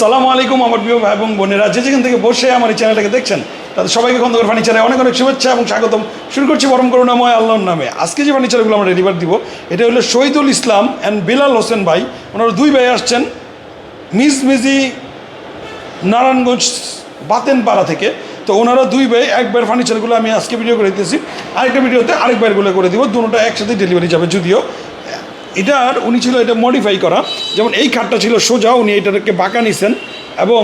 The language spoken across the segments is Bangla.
আসসালামু আলাইকুম আমার প্রিয় ভাই এবং বোনেরা। যে যেখান থেকে বসে আমার এই চ্যানেলটাকে দেখছেন, তাদের সবাইকে খন্দকার ফার্নিচারে অনেক অনেক শুভেচ্ছা এবং স্বাগতম। শুরু করছি পরম করুণাময় আল্লাহর নামে। আজকে যে ফার্নিচারগুলো আমরা ডেলিভার দিব, এটা হলো শহীদুল ইসলাম অ্যান্ড বিলাল হোসেন ভাই। ওনারা দুই ভাই আসছেন মিজ মিজি নারায়ণগঞ্জ বাতেনপাড়া থেকে। তো ওনারা দুই ভাই একবার ফার্নিচারগুলো আমি আজকে ভিডিও করে দিতেছি। আরেকটা ভিডিওতে আরেকবারগুলো করে দিব। দুটোটা একসাথে ডেলিভারি যাবে যদিও। এটার উনি ছিল, এটা মডিফাই করা। যেমন এই খাটটা ছিল সোজা, উনি এটাকে বাঁকা নিছেন এবং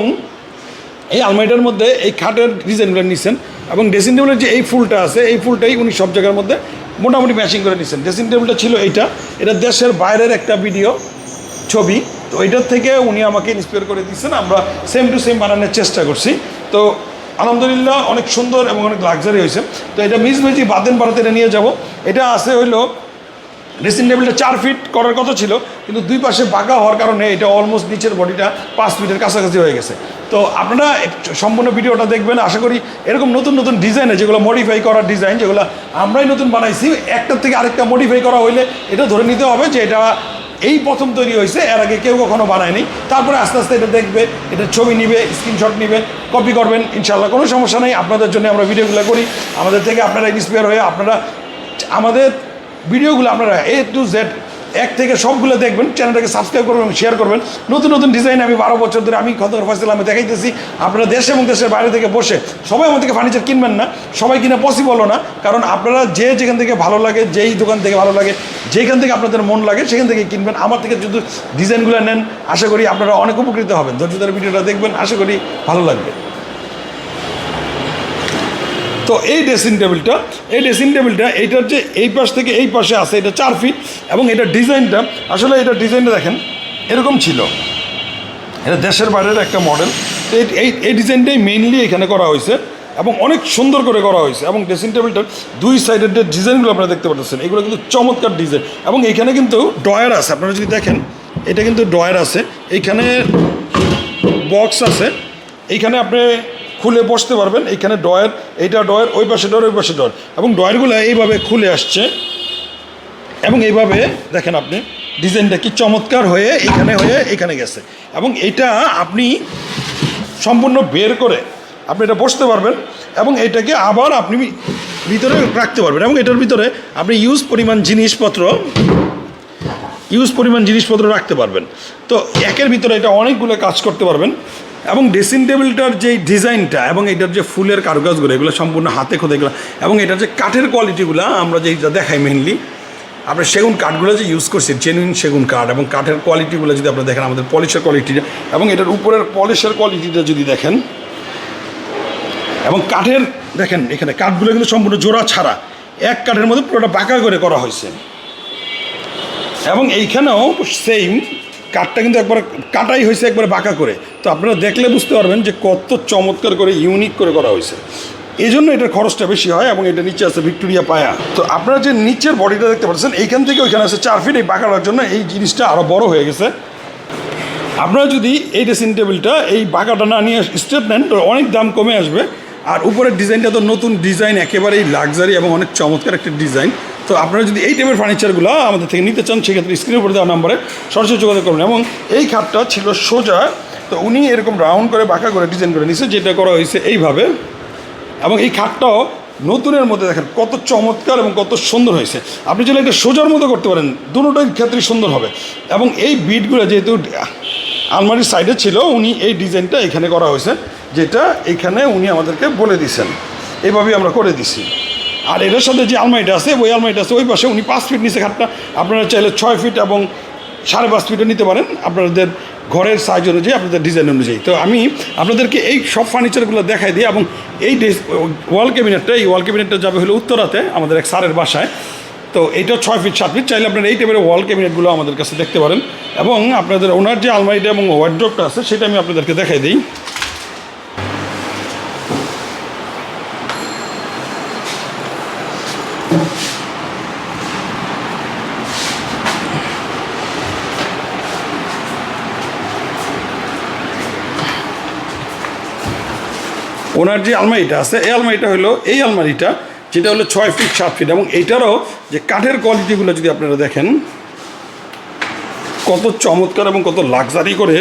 এই আলমারিটার মধ্যে এই খাটের ডিজাইনগুলো নিছেন এবং ড্রেসিং টেবিলের যে এই ফুলটা আছে, এই ফুলটাই উনি সব জায়গার মধ্যে মোটামুটি ম্যাচিং করে নিছেন। ড্রেসিং টেবিলটা ছিল এইটা। এটা দেশের বাইরের একটা ভিডিও ছবি। তো এইটার থেকে উনি আমাকে ইন্সপায়ার করে দিচ্ছেন আমরা সেম টু সেম বানানোর চেষ্টা করছি। তো আলহামদুলিল্লাহ অনেক সুন্দর এবং অনেক লাক্সারি হয়েছে। তো এটা মিস মেজি বাদেন পাড়াতে এটা নিয়ে যাব। এটা আছে হইল ড্রেসিং টেবিলটা চার ফিট করার কথা ছিল, কিন্তু দুই পাশে বাঁকা হওয়ার কারণে এটা অলমোস্ট নিচের বডিটা পাঁচ ফিটের কাছাকাছি হয়ে গেছে। তো আপনারা সম্পূর্ণ ভিডিওটা দেখবেন, আশা করি এরকম নতুন নতুন ডিজাইনে যেগুলো মডিফাই করার ডিজাইন যেগুলো আমরাই নতুন বানাইছি, একটার থেকে আরেকটা মডিফাই করা হইলে এটা ধরে নিতে হবে যে এটা এই প্রথম তৈরি হয়েছে এর আগে কেউ কখনো বানায়নি। তারপরে আস্তে আস্তে এটা দেখবে, এটা ছবি নিবে স্ক্রিনশট নিবে কপি করবেন ইনশাল্লাহ কোনো সমস্যা নেই। আপনাদের জন্য আমরা ভিডিওগুলো করি। আমাদের থেকে আপনারা ইন্সপায়ার হয়ে আপনারা আমাদের ভিডিওগুলো আপনারা এ টু জেড এক থেকে সবগুলো দেখবেন, চ্যানেলটাকে সাবস্ক্রাইব করবেন শেয়ার করবেন। নতুন নতুন ডিজাইন আমি বারো বছর ধরে আমি খন্দর ফয়সাল আমি দেখাইতেছি। আপনারা দেশ এবং দেশের বাইরে থেকে বসে সবাই আমার থেকে ফার্নিচার কিনবেন না, সবাই কিনা পসিবলও না, কারণ আপনারা যে যেখান থেকে ভালো লাগে, যেই দোকান থেকে ভালো লাগে, যেখান থেকে আপনাদের মন লাগে, সেখান থেকে কিনবেন। আমার থেকে যদি ডিজাইনগুলো নেন, আশা করি আপনারা অনেক উপকৃত হবেন। ধৈর্য ধরে ভিডিওটা দেখবেন, আশা করি ভালো লাগবে। তো এই ড্রেসিং টেবিলটা এই ড্রেসিং টেবিলটা এইটার যে এই পাশ থেকে এই পাশে আছে, এটা চার ফিট এবং এটা ডিজাইনটা আসলে এটা ডিজাইনটা দেখেন, এরকম ছিল। এটা দেশের বাইরের একটা মডেল এই- এই ডিজাইনটাই মেইনলি এখানে করা হয়েছে, এবং অনেক সুন্দর করে করা হয়েছে, এবং ড্রেসিং টেবিলটার দুই সাইডের যে ডিজাইনগুলো আপনারা দেখতে পাচ্ছেন, এগুলো কিন্তু চমৎকার ডিজাইন এবং এখানে কিন্তু ডয়ার আছে, আপনারা যদি দেখেন, এটা কিন্তু ডয়ার আছে। এইখানে বক্স আছে এইখানে আপনি খুলে বসতে পারবেন। এইখানে ডয়ার এইটা ডয়ার ওই পাশে ডয়ার ওই পাশে ডয়ার এবং ডয়ারগুলো এইভাবে খুলে আসছে। এবং এইভাবে দেখেন আপনি, ডিজাইনটা কি চমৎকার হয়ে এখানে হয়ে এখানে গেছে। এবং এটা আপনি সম্পূর্ণ বের করে আপনি এটা বসতে পারবেন এবং এটাকে আবার আপনি ভিতরে রাখতে পারবেন। এবং এটার ভিতরে আপনি ইউজ পরিমাণ জিনিসপত্র ইউজ পরিমাণ জিনিসপত্র রাখতে পারবেন। তো একের ভিতরে এটা অনেকগুলো কাজ করতে পারবেন। এবং ড্রেসিং টেবিলটার যে ডিজাইনটা এবং এটার যে ফুলের কারুকাজগুলো, এগুলো সম্পূর্ণ হাতে খোদা এগুলো এবং এটার যে কাঠের কোয়ালিটিগুলো আমরা যেটা দেখাই মেনলি আমরা সেগুন কাঠগুলো যে ইউজ করছি জেনুইন সেগুন কাঠ এবং কাঠের কোয়ালিটিগুলো যদি আপনারা দেখেন, আমাদের পলিশের কোয়ালিটিটা এবং এটার উপরের পলিশের কোয়ালিটিটা যদি দেখেন, এবং কাঠের, দেখেন এখানে কাঠগুলো কিন্তু সম্পূর্ণ জোড়া ছাড়া, এক কাঠের মধ্যে পুরোটা বাঁকা করে করা হয়েছে। এবং এইখানেও সেম কাঠটা কিন্তু একবার কাটাই হয়েছে একবার বাঁকা করে। তো আপনারা দেখলে বুঝতে পারবেন যে কত চমৎকার করে ইউনিক করে করা হয়েছে। এই জন্য এটার খরচটা বেশি হয় এবং এটা নিচে আছে ভিক্টোরিয়া পায়া। তো আপনারা যে নিচের বডিটা দেখতে পাচ্ছেন, এইখান থেকে ওইখানে আছে চার ফিট এই বাঁকাটার জন্য এই জিনিসটা আরও বড় হয়ে গেছে। আপনারা যদি এই ড্রেসিং টেবিলটা এই বাঁকাটা না নিয়ে স্টেপ নেন, তো অনেক দাম কমে আসবে। আর উপরের ডিজাইনটা তো নতুন ডিজাইন একেবারেই লাক্সারি এবং অনেক চমৎকার একটা ডিজাইন তো আপনারা যদি এই টাইপের ফার্নিচারগুলো আমাদের থেকে নিতে চান, সেক্ষেত্রে স্ক্রিনের উপরে দেওয়া নাম্বারে সরাসরি যোগাযোগ করুন। এবং এই খাটটা ছিল সোজা, তো উনি এরকম রাউন্ড করে, বাঁকা করে ডিজাইন করে নিছে, যেটা করা হয়েছে এইভাবে। এবং এই খাটটাও নতুনের মধ্যে দেখেন, কত চমৎকার এবং কত সুন্দর হয়েছে। আপনি যদি এটা সোজার মতো করতে পারেন, দুটোটাই ক্ষেত্রে সুন্দর হবে। এবং এই বিটগুলো যেহেতু আলমারির সাইডে ছিল, উনি এই ডিজাইনটা এখানে করা হয়েছে, যেটা এখানে উনি আমাদেরকে বলে দিছেন এইভাবেই আমরা করে দিছি। আর এটার সাথে যে আলমারিটা আছে, ওই আলমারিটা আছে, ওই পাশে উনি পাঁচ ফিট নিচে খাটটা, আপনারা চাইলে ছয় ফিট এবং সাড়ে পাঁচ ফিটও নিতে পারেন। আপনাদের ঘরের সাইজ অনুযায়ী, আপনাদের ডিজাইন অনুযায়ী। তো আমি আপনাদেরকে এই সব ফার্নিচারগুলো দেখাই দিই এবং এই ওয়াল ক্যাবিনেটটা এই ওয়াল ক্যাবিনেটটা যাবে হলো উত্তরাতে, আমাদের এক সারের বাসায়। তো এইটা ছয় ফিট সাত ফিট চাইলে আপনারা এই টাইপের ওয়াল ক্যাবিনেটগুলো আমাদের কাছে দেখতে পারেন। এবং আপনাদের ওনার যে আলমারিটা এবং ওয়ার্ড্রপটা আছে, সেটা আমি আপনাদেরকে দেখাই দিই। ওনার যে আলমারিটা আছে, এই আলমারিটা হলো, এই আলমারিটা, যেটা হলো ছয় ফিট সাত ফিট এবং এইটারও যে কাঠের কোয়ালিটিগুলো যদি আপনারা দেখেন, কত চমৎকার এবং কত লাক্সারি করে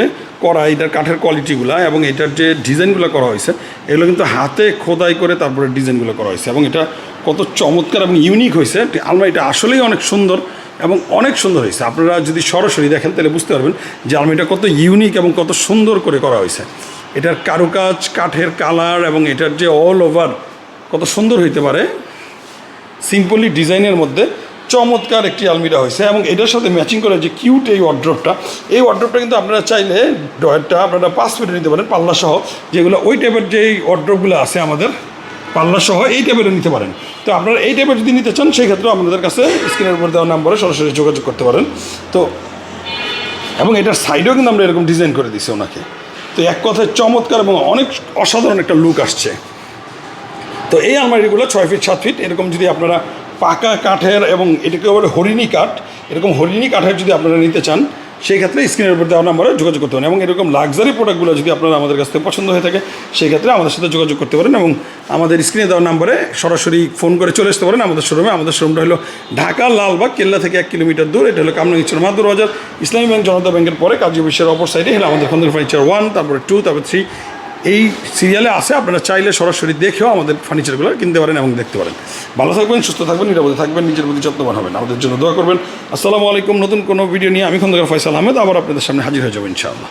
করা এটার কাঠের কোয়ালিটিগুলো এবং এটার যে ডিজাইনগুলো করা হয়েছে, এগুলো কিন্তু হাতে খোদাই করে তারপরে ডিজাইনগুলো করা হয়েছে এবং এটা কত চমৎকার এবং ইউনিক হয়েছে। আলমারিটা আসলেই অনেক সুন্দর এবং অনেক সুন্দর হয়েছে। আপনারা যদি সরাসরি দেখেন, তাহলে বুঝতে পারবেন যে আলমারিটা কত ইউনিক এবং কত সুন্দর করে করা হয়েছে। এটার কারুকাজ, কাঠের কালার এবং এটার যে অল ওভার কত সুন্দর হইতে পারে। সিম্পলি ডিজাইনের মধ্যে চমৎকার একটি আলমিরা হয়েছে এবং এটার সাথে ম্যাচিং করে যে কিউট এই ওয়ার্ড্রপটা এই ওয়ার্ড্রপটা কিন্তু আপনারা চাইলে ড্রয়ারটা আপনারা পাঁচ ফিটে নিতে পারেন পাল্লা সহ যেগুলো ওই টাইপের যে ওয়ার্ড্রপগুলো আছে আমাদের পাল্লা সহ এই টাইপেরও নিতে পারেন। তো আপনারা এই টাইপের যদি নিতে চান সেই ক্ষেত্রে আপনাদের কাছে স্ক্রিনের উপর দেওয়া নাম্বারে সরাসরি যোগাযোগ করতে পারেন। তো, এবং এটার সাইডেও কিন্তু আমরা এরকম ডিজাইন করে দিছি ওনাকে। তো এক কথায় চমৎকার এবং অনেক অসাধারণ একটা লুক আসছে। তো এই আলমারিগুলো ছয় ফিট সাত ফিট এরকম যদি আপনারা পাকা কাঠের এবং এটাকে বলে হরিণী কাঠ, এরকম হরিণী কাঠের যদি আপনারা নিতে চান সেই ক্ষেত্রে স্ক্রিনের উপর দেওয়া নাম্বারে যোগাযোগ করতে পারেন এবং এরকম লাক্সারি প্রোডাক্টগুলো যদি আপনারা আমাদের কাছ থেকে পছন্দ হয়ে থাকে, সেই ক্ষেত্রে আমাদের সাথে যোগাযোগ করতে পারেন এবং আমাদের স্ক্রিনে দেওয়া নাম্বারে সরাসরি ফোন করে চলে আসতে পারেন। আমাদের শোরুমে আমাদের শোরুমটা হলো ঢাকা লালবাগ, কেল্লা থেকে এক কিলোমিটার দূর। এটা হলো কামরাঙ্গিচর মাদুর বাজার। ইসলামী ব্যাংক, জনতা ব্যাংকের পরে কাজী বিশ্বের অপর সাইডে হলো আমাদের খন্দর ফার্নিচার ওয়ান তারপরে টু তারপরে থ্রি এই সিরিয়ালে আসে আপনারা চাইলে সরাসরি দেখেও আমাদের ফার্নিচারগুলো কিনতে পারেন এবং দেখতে পারেন। ভালো থাকবেন, সুস্থ থাকবেন, নিরাপদে থাকবেন, নিজের প্রতি যত্নবান হবেন। আমাদের জন্য দোয়া করবেন। আসসালামু আলাইকুম। নতুন কোনো ভিডিও নিয়ে আমি খন্দকার ফয়সাল আহমেদ, আবার আপনাদের সামনে হাজির হয়ে যাবেন ইনশাআল্লাহ।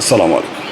আসসালামু আলাইকুম।